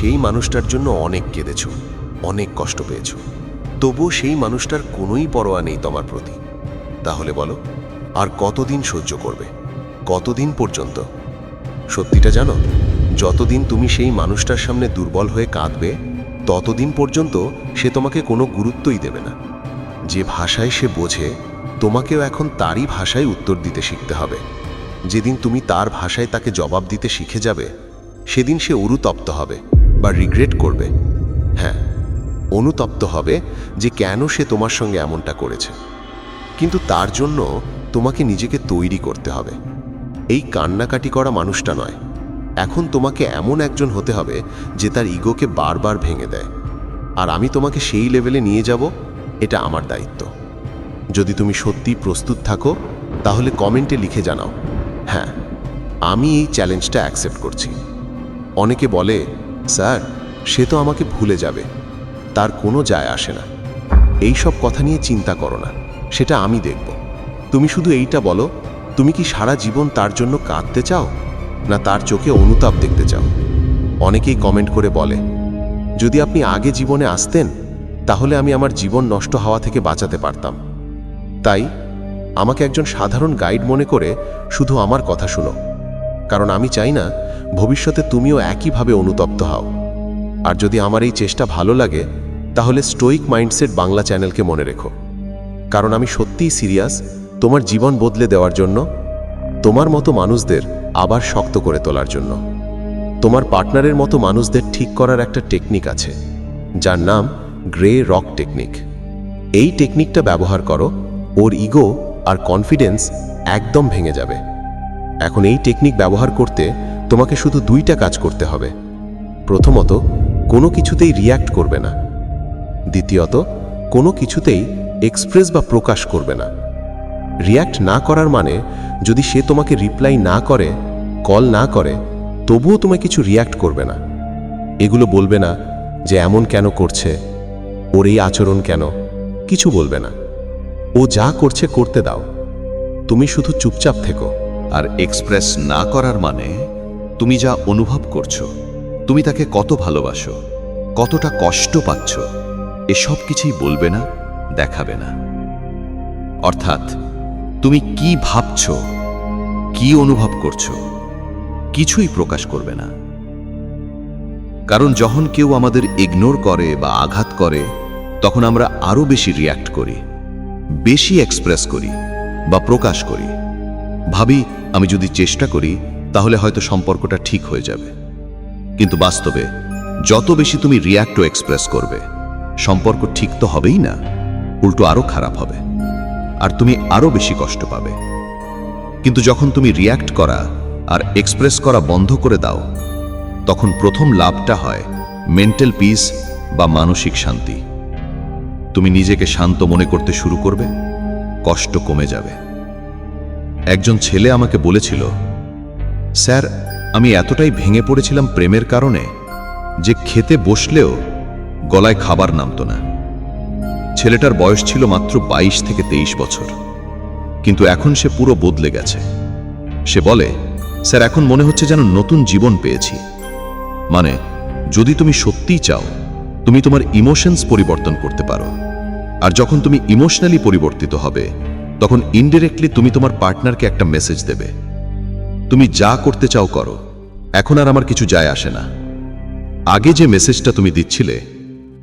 সেই মানুষটার জন্য অনেক কেঁদেছ, অনেক কষ্ট পেয়েছ। তবুও সেই মানুষটার কোনোই পরোয়া নেই তোমার প্রতি। তাহলে বলো, আর কতদিন সহ্য করবে? কতদিন পর্যন্ত? সত্যিটা জানো, যতদিন তুমি সেই মানুষটার সামনে দুর্বল হয়ে কাঁদবে, ততদিন পর্যন্ত সে তোমাকে কোনো গুরুত্বই দেবে না। যে ভাষায় সে বোঝে, তোমাকেও এখন তারই ভাষায় উত্তর দিতে শিখতে হবে। যেদিন তুমি তার ভাষায় তাকে জবাব দিতে শিখে যাবে, সেদিন সে অনুতপ্ত হবে। বা রিগ্রেট করবে। হ্যাঁ অনুতপ্ত হবে যে কেন সে তোমার সঙ্গে এমনটা করেছে। কিন্তু তার জন্য তোমাকে নিজেকে তৈরি করতে হবে। এই কান্নাকাটি করা মানুষটা নয়। এখন তোমাকে এমন একজন হতে হবে যে তার ইগোকে বারবার ভেঙে দেয়। আর আমি তোমাকে সেই লেভেলে নিয়ে যাব, এটা আমার দায়িত্ব। যদি তুমি সত্যি প্রস্তুত থাকো, তাহলে কমেন্টে লিখে জানাও। হ্যাঁ আমি এই চ্যালেঞ্জটা অ্যাকসেপ্ট করছি। অনেকে বলে স্যার, সে তো আমাকে ভুলে যাবে। তার কোনো যায় আসে না। এই সব কথা নিয়ে চিন্তা করো না। সেটা আমি দেখব। তুমি শুধু এইটা বলো, তুমি কি সারা জীবন তার জন্য কাঁদতে চাও? না তার চোখে অনুতাপ দেখতে চাও? অনেকেই কমেন্ট করে বলে, যদি আপনি আগে জীবনে আসতেন, তাহলে আমি আমার জীবন নষ্ট হওয়া থেকে বাঁচাতে পারতাম। তাই, আমাকে একজন সাধারণ গাইড মনে করে শুধু আমার কথা শুনো। কারণ আমি চাই না ভবিষ্যতে তুমিও একইভাবে অনুতপ্ত হও। আর যদি আমার এই চেষ্টা ভালো লাগে, তাহলে স্টোইক মাইন্ডসেট বাংলা চ্যানেলকে মনে রেখো। কারণ আমি সত্যিই সিরিয়াস, তোমার জীবন বদলে দেওয়ার জন্য, তোমার মতো মানুষদের আবার শক্ত করে তোলার জন্য। তোমার পার্টনারের মতো মানুষদের ঠিক করার একটা টেকনিক আছে, যার নাম গ্রে রক টেকনিক। এই টেকনিকটা ব্যবহার করো, ওর ইগো আর কনফিডেন্স একদম ভেঙে যাবে। এখন এই টেকনিক ব্যবহার করতে তোমাকে শুধু দুইটা কাজ করতে হবে। প্রথমত, কোনো কিছুতেই রিয়্যাক্ট করবে না। দ্বিতীয়ত, কোনো কিছুতেই এক্সপ্রেস বা প্রকাশ করবে না। রিয়্যাক্ট না করার মানে যদি সে তোমাকে রিপ্লাই না করে কল না করে, তবুও তোমায় কিছু রিয়্যাক্ট করবে না। এগুলো বলবে না যে এমন কেন করছে, ওর এই আচরণ কেন, কিছু বলবে না। ও যা করছে করতে দাও। তুমি শুধু চুপচাপ থেকো। আর এক্সপ্রেস না করার মানে তুমি যা অনুভব করছ, তুমি তাকে কত ভালোবাসো, কতটা কষ্ট পাচ্ছ, এসব কিছুই বলবে না, দেখাবে না। অর্থাৎ তুমি কি ভাবছ, কি অনুভব করছ, কিছুই প্রকাশ করবে না। কারণ যখন কেউ আমাদের ইগনোর করে বা আঘাত করে, তখন আমরা আরও বেশি রিয়্যাক্ট করি, বেশি এক্সপ্রেস করি বা প্রকাশ করি। ভাবি আমি যদি চেষ্টা করি, তাহলে হয়তো সম্পর্কটা ঠিক হয়ে যাবে। কিন্তু বাস্তবে, যত বেশি তুমি রিয়্যাক্ট ও এক্সপ্রেস করবে, সম্পর্ক ঠিক তো হবেই না, উল্টো আরও খারাপ হবে, আর তুমি আরও বেশি কষ্ট পাবে। কিন্তু যখন তুমি রিয়্যাক্ট করা আর এক্সপ্রেস করা বন্ধ করে দাও, তখন প্রথম লাভটা হয় মেন্টাল পিস বা মানসিক শান্তি। তুমি নিজেকে শান্ত মনে করতে শুরু করবে, কষ্ট কমে যাবে। একজন ছেলে আমাকে বলেছিল, স্যার, আমি এতটাই ভেঙে পড়েছিলাম প্রেমের কারণে যে খেতে বসলেও গলায় খাবার নামতো না। ছেলেটার বয়স ছিল মাত্র ২২ থেকে ২৩ বছর, কিন্তু এখন সে পুরো বদলে গেছে। সে বলে, স্যার, এখন মনে হচ্ছে যেন নতুন জীবন পেয়েছি। মানে যদি তুমি সত্যিই চাও, তুমি তোমার ইমোশনস পরিবর্তন করতে পারো। আর যখন তুমি ইমোশনালি পরিবর্তিত হবে তখন ইনডিরেক্টলি তুমি তোমার পার্টনারকে একটা মেসেজ দেবে। তুমি যা করতে চাও করো, এখন আর আমার কিছু যায় আসে না। আগে যে মেসেজটা তুমি দিচ্ছিলে,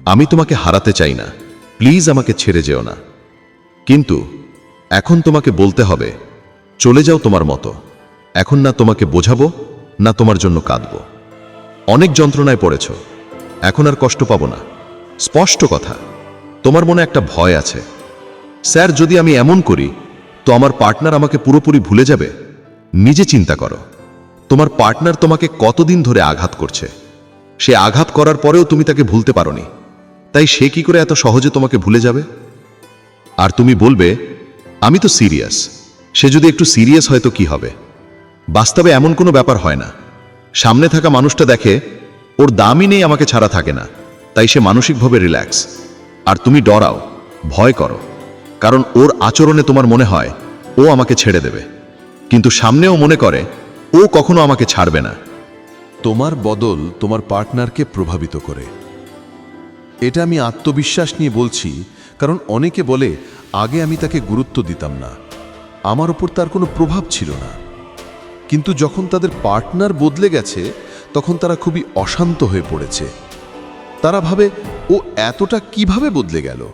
আমি তোমাকে হারাতে চাই না। প্লিজ আমাকে ছেড়ে যেও না। কিন্তু এখন তোমাকে বলতে হবে, চলে যাও তোমার মতো। এখন না তোমাকে বোঝাবো, না তোমার জন্য কাঁদব। অনেক যন্ত্রণায় পড়েছ, এখন আর কষ্ট পাবো না। স্পষ্ট কথা, তোমার মনে একটা ভয় আছে। স্যার, যদি আমি এমন করি, তো আমার পার্টনার আমাকে পুরোপুরি ভুলে যাবে। নিজে চিন্তা করো। তোমার পার্টনার তোমাকে কতদিন ধরে আঘাত করছে? সে আঘাত করার পরেও তুমি তাকে ভুলতে পারোনি। তাই সে কি করে এত সহজে তোমাকে ভুলে যাবে? আর তুমি বলবে, আমি তো সিরিয়াস। সে যদি একটু সিরিয়াস হয় তো কি হবে? বাস্তবে এমন কোনো ব্যাপার হয় না। সামনে থাকা মানুষটা দেখে, ওর দামই নেই আমাকে ছাড়া থাকে না। তাই সে মানসিকভাবে রিল্যাক্স। আর তুমি ডরাও, ভয় করো। কারণ ওর আচরণে তোমার মনে হয় ও আমাকে ছেড়ে দেবে। কিন্তু সামনেও মনে করে, ও কখনো আমাকে ছাড়বে না। তোমার বদল তোমার পার্টনারকে প্রভাবিত করে। এটা আমি আত্মবিশ্বাস নিয়ে বলছি, কারণ অনেকে বলে, আগে আমি তাকে গুরুত্ব দিতাম না। আমার ওপর তার কোনো প্রভাব ছিল না। কিন্তু যখন তাদের পার্টনার বদলে গেছে, তখন তারা খুবই অশান্ত হয়ে পড়েছে। তারা ভাবে, ও এতটা কীভাবে বদলে গেল?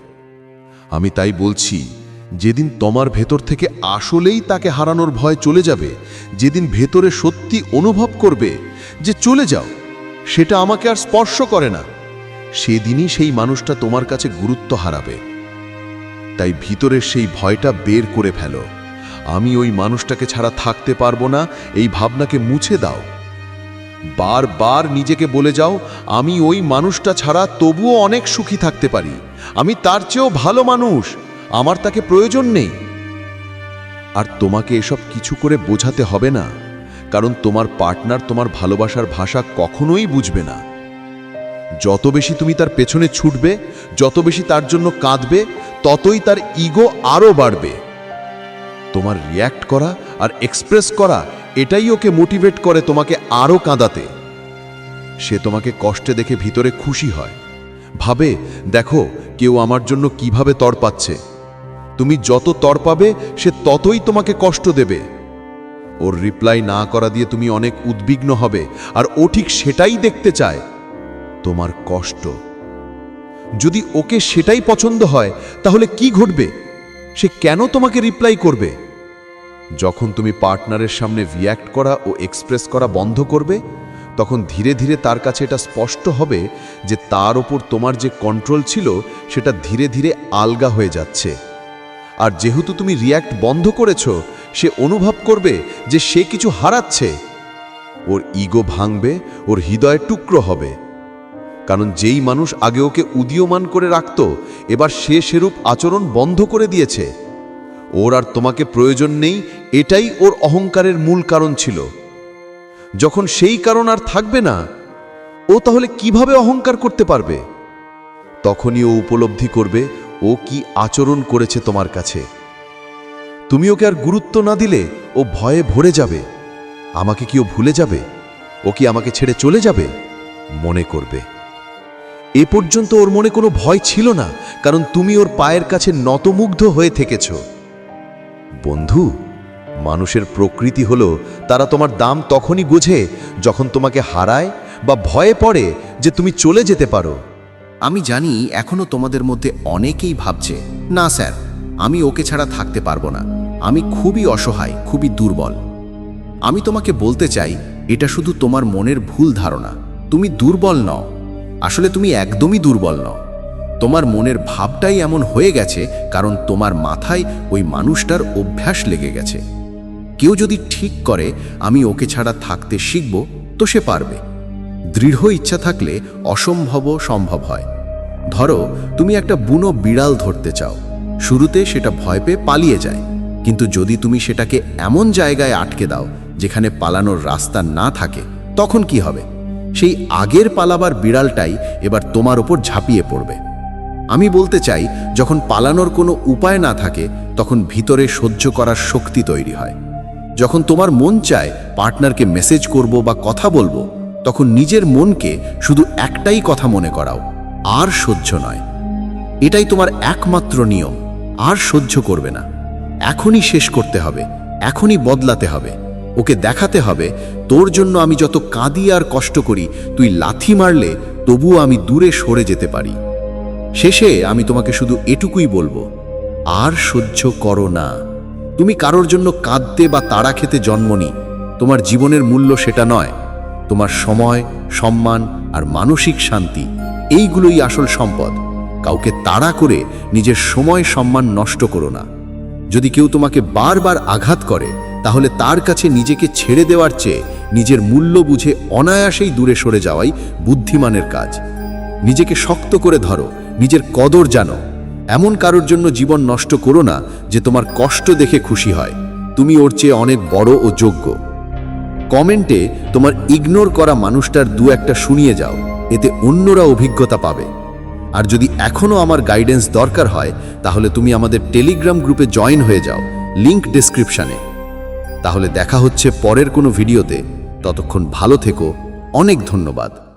আমি তাই বলছি, যেদিন তোমার ভেতর থেকে আসলেই তাকে হারানোর ভয় চলে যাবে, যেদিন ভেতরে সত্যি অনুভব করবে যে চলে যাও, সেটা আমাকে আর স্পর্শ করে না। সেদিনই সেই মানুষটা তোমার কাছে গুরুত্ব হারাবে। তাই ভিতরের সেই ভয়টা বের করে ফেলো। আমি ওই মানুষটাকে ছাড়া থাকতে পারব না, এই ভাবনাকে মুছে দাও। বারবার নিজেকে বলে যাও, আমি ওই মানুষটা ছাড়া তবুও অনেক সুখী থাকতে পারি। আমি তার চেয়েও ভালো মানুষ। আমার তাকে প্রয়োজন নেই। আর তোমাকে এসব কিছু করে বোঝাতে হবে না, কারণ তোমার পার্টনার তোমার ভালোবাসার ভাষা কখনোই বুঝবে না। যত বেশি তুমি তার পেছনে ছুটবে, যত বেশি তার জন্য কাঁদবে, ততই তার ইগো আরও বাড়বে। তোমার রিয়্যাক্ট করা আর এক্সপ্রেস করা, এটাই ওকে মোটিভেট করে তোমাকে আরও কাঁদাতে। সে তোমাকে কষ্টে দেখে ভিতরে খুশি হয়। ভাবে, দেখো কেউ আমার জন্য কীভাবে তড়পাচ্ছে তুমি যত তর পাবে, সে ততই তোমাকে কষ্ট দেবে। ওর রিপ্লাই না করা দিয়ে তুমি অনেক উদ্বিগ্ন হবে, আর ও ঠিক সেটাই দেখতে চায়, তোমার কষ্ট। যদি ওকে সেটাই পছন্দ হয়, তাহলে কি ঘটবে? সে কেন তোমাকে রিপ্লাই করবে? যখন তুমি পার্টনারের সামনে রিয়্যাক্ট করা ও এক্সপ্রেস করা বন্ধ করবে তখন ধীরে ধীরে তার কাছে এটা স্পষ্ট হবে যে তার ওপর তোমার যে কন্ট্রোল ছিল, সেটা ধীরে ধীরে আলগা হয়ে যাচ্ছে। আর যেহেতু তুমি রিয়্যাক্ট বন্ধ করেছ, সে অনুভব করবে যে সে কিছু হারাচ্ছে। ওর ইগো ভাঙবে, ওর হৃদয় টুকরো হবে। কারণ যেই মানুষ আগে ওকে উদীয়মান করে রাখত, এবার সে সেরূপ আচরণ বন্ধ করে দিয়েছে। ওর আর তোমাকে প্রয়োজন নেই, এটাই ওর অহংকারের মূল কারণ ছিল। যখন সেই কারণ আর থাকবে না, ও তাহলে কীভাবে অহংকার করতে পারবে? তখনই ও উপলব্ধি করবে, ও কি আচরণ করেছে তোমার কাছে। তুমি ওকে আর গুরুত্ব না দিলে ও ভয়ে ভরে যাবে। আমাকে কি ও ভুলে যাবে? ও কি আমাকে ছেড়ে চলে যাবে? মনে করবে। এ পর্যন্ত ওর মনে কোনো ভয় ছিল না, কারণ তুমি ওর পায়ের কাছে নতমুগ্ধ হয়ে থেকেছ। বন্ধু মানুষের প্রকৃতি হলো, তারা তোমার দাম তখনই বোঝে যখন তোমাকে হারায় বা ভয়ে পড়ে যে তুমি চলে যেতে পারো। আমি জানি এখনও তোমাদের মধ্যে অনেকেই ভাবছে, না স্যার, আমি ওকে ছাড়া থাকতে পারব না। আমি খুবই অসহায়, খুবই দুর্বল। আমি তোমাকে বলতে চাই, এটা শুধু তোমার মনের ভুল ধারণা। তুমি দুর্বল নও। আসলে তুমি একদমই দুর্বল নও। তোমার মনের ভাবটাই এমন হয়ে গেছে কারণ তোমার মাথায় ওই মানুষটার অভ্যাস লেগে গেছে। কেউ যদি ঠিক করে, আমি ওকে ছাড়া থাকতে শিখব, তো সে পারবে। দৃঢ় ইচ্ছা থাকলে অসম্ভব সম্ভব হয়। ধরো, তুমি একটা বুনো বিড়াল ধরতে চাও। শুরুতে সেটা ভয় পেয়ে পালিয়ে যায়। কিন্তু যদি তুমি সেটাকে এমন জায়গায় আটকে দাও, যেখানে পালানোর রাস্তা না থাকে, তখন কি হবে? সেই আগের পালাবার বিড়ালটাই এবার তোমার ওপর ঝাঁপিয়ে পড়বে। আমি বলতে চাই, যখন পালানোর কোনো উপায় না থাকে, তখন ভিতরে সহ্য করার শক্তি তৈরি হয়। যখন তোমার মন চায় পার্টনারকে মেসেজ করব বা কথা বলব, তখন নিজের মনকে শুধু একটাই কথা মনে করাও, আর সহ্য নয়। এটাই তোমার একমাত্র নিয়ম, আর সহ্য করবে না। এখনই শেষ করতে হবে, এখনই বদলাতে হবে। ওকে দেখাতে হবে, তোর জন্য আমি যত কাঁদি আর কষ্ট করি, তুই লাথি মারলে তবুও আমি দূরে সরে যেতে পারি। শেষে আমি তোমাকে শুধু এটুকুই বলব, আর সহ্য করো না। তুমি কারোর জন্য কাঁদতে বা তাড়া খেতে জন্মনি তোমার জীবনের মূল্য সেটা নয়। তোমার সময়, সম্মান আর মানসিক শান্তি, এইগুলোই আসল সম্পদ। কাউকে তাড়া করে নিজের সময়, সম্মান নষ্ট করো না। যদি কেউ তোমাকে বারবার আঘাত করে, তাহলে তার কাছে নিজেকে ছেড়ে দেওয়ার চেয়ে নিজের মূল্য বুঝে অনায়াসেই দূরে সরে যাওয়াই বুদ্ধিমানের কাজ। নিজেকে শক্ত করে ধরো, নিজের কদর জানো। এমন কারোর জন্য জীবন নষ্ট করো না যে তোমার কষ্ট দেখে খুশি হয়। তুমি ওর চেয়ে অনেক বড় ও যোগ্য। কমেন্টে তোমার ইগনোর করা মানুষটার দু একটা শুনিয়ে যাও, এতে অন্যরা অভিজ্ঞতা পাবে। আর যদি এখনও আমার গাইডেন্স দরকার হয়, তাহলে তুমি আমাদের টেলিগ্রাম গ্রুপে জয়েন হয়ে যাও লিংক ডেসক্রিপশানে তাহলে দেখা হচ্ছে পরের কোনো ভিডিওতে ততক্ষণ ভালো থেকো, অনেক ধন্যবাদ।